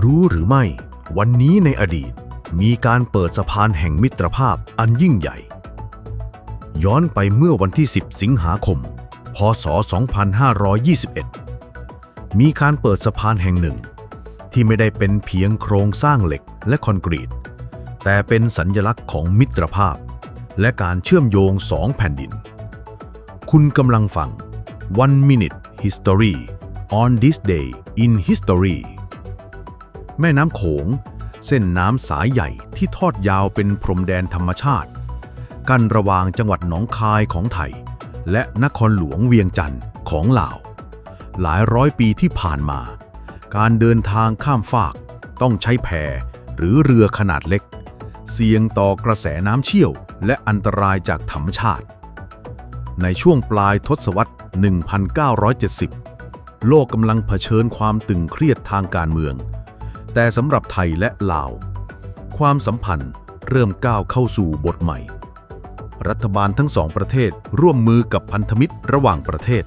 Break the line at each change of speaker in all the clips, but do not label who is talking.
รู้หรือไม่ วันนี้ในอดีตมีการเปิดสะพานแห่งมิตรภาพอันยิ่งใหญ่ ย้อนไปเมื่อวันที่ 10 สิงหาคม พศ 2521 มีการเปิดสะพานแห่งหนึ่ง ที่ไม่ได้เป็นเพียงโครงสร้างเหล็กและคอนกรีต แต่เป็นสัญญลักษณ์ของมิตรภาพ และการเชื่อมโยงสองแผ่นดิน คุณกำลังฟัง One Minute History on this day in history แม่น้ำโขง เส้นน้ำสายใหญ่ที่ทอดยาวเป็นพรมแดนธรรมชาติ กันระหว่างจังหวัดหนองคายของไทย และนครหลวงเวียงจันทร์ของลาว หลายร้อยปีที่ผ่านมา การเดินทางข้ามฟาก ต้องใช้แพหรือเรือขนาดเล็ก เสี่ยงต่อกระแสน้ำเชี่ยว และอันตรายจากธรรมชาติ ในช่วงปลายทศวรรษ 1970 โลกกำลังเผชิญความตึงเครียดทางการเมือง แต่สำหรับไทยและลาว ความสัมพันธ์เริ่มก้าวเข้าสู่บทใหม่ รัฐบาลทั้งสองประเทศร่วมมือกับพันธมิตรระหว่างประเทศ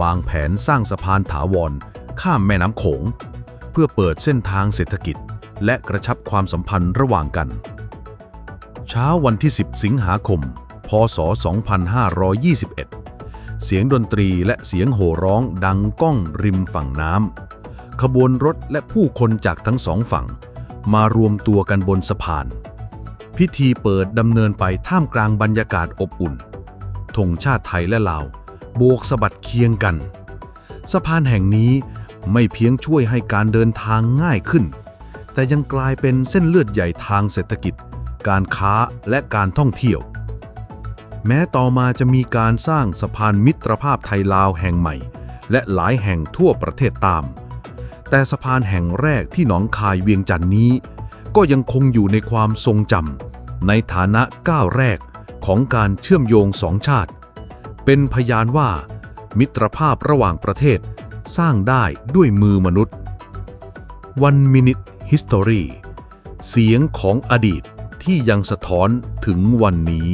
วางแผนสร้างสะพานถาวร ข้ามแม่น้ำโขง เพื่อเปิดเส้นทางเศรษฐกิจ และกระชับความสัมพันธ์ระหว่างกัน เช้าวันที่ 10 สิงหาคม พศ 2521 เสียงดนตรีและเสียงโห่ร้องดังก้องริมฝั่งน้ำ ขบวนรถและผู้คนจากทั้งสองฝั่ง มารวมตัวกันบนสะพาน พิธีเปิดดำเนินไปท่ามกลางบรรยากาศอบอุ่นธงชาติไทยและลาว โบกสะบัดเคียงกัน สะพานแห่งนี้ไม่เพียงช่วยให้การเดินทางง่ายขึ้น แต่ยังกลายเป็นเส้นเลือดใหญ่ทางเศรษฐกิจ การค้าและการท่องเที่ยว แม้ต่อมาจะมีการสร้างสะพานมิตรภาพไทยลาวแห่งใหม่ และหลายแห่งทั่วประเทศตาม แต่สะพานแห่งแรกที่หนองคายเวียงจันนี้ ก็ยังคงอยู่ในความทรงจำในฐานะก้าวแรกของการเชื่อมโยงสองชาติ เป็นพยานว่า มิตรภาพระหว่างประเทศสร้างได้ด้วยมือมนุษย์ One Minute History เสียงของอดีตที่ยังสะท้อนถึงวันนี้